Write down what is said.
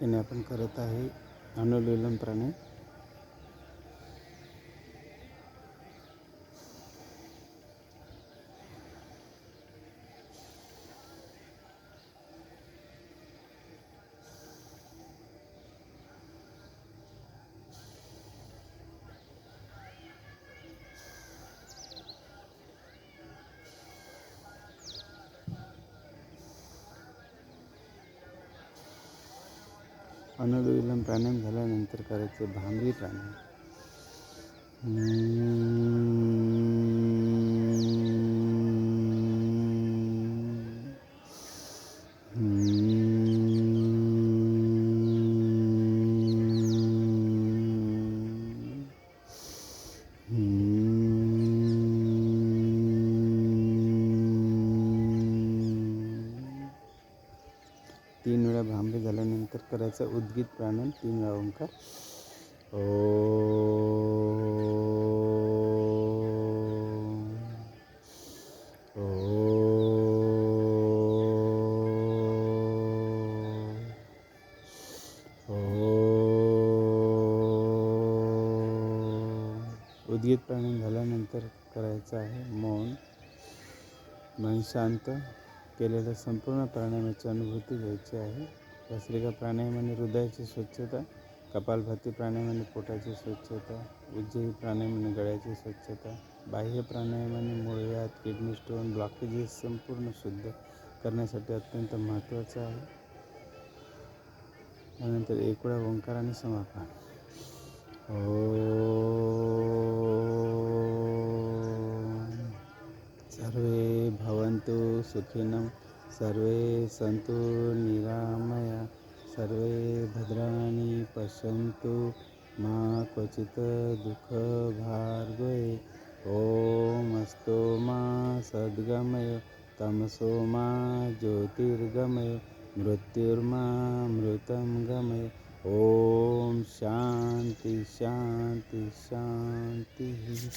याने आपण करत आहे अनुलोलम प्राणायाम अनुलोलम प्राणायाम झाल्यानंतर करायचे भांबरी प्राणायाम तीन वेळा भांबे झाल्यानंतर करायचा उद्गीत प्राणायाम तीन वेळा ओंकार. ओ उद्गीत प्राणायाम झाल्यानंतर करायचं आहे मौन मन शांत. केलेल्या संपूर्ण प्राणायामाची अनुभूती घ्यायची आहे. भस्त्रिका प्राणायामाने हृदयाची स्वच्छता कपालभाती प्राणायामाने पोटाची स्वच्छता उज्जयी प्राणायामाने गळ्याची स्वच्छता बाह्य प्राणायामाने मुळव्यात किडनी स्टोन ब्लॉकेजेस संपूर्ण शुद्ध करण्यासाठी अत्यंत महत्त्वाचं आहे. त्यानंतर एक वेळा ओंकाराने समापन. ओ भवन्तु सुखिनं सर्वे सन्तु निरामया सर्वे भद्राणि पश्यन्तु मा क्वचित् दुःखभार्गवे। ॐ अस्तु मा सद्गमय तमसो मा ज्योतिर्गमय मृत्युर्मा मृतं गमय। ॐ शान्ति शान्ति शान्तिः।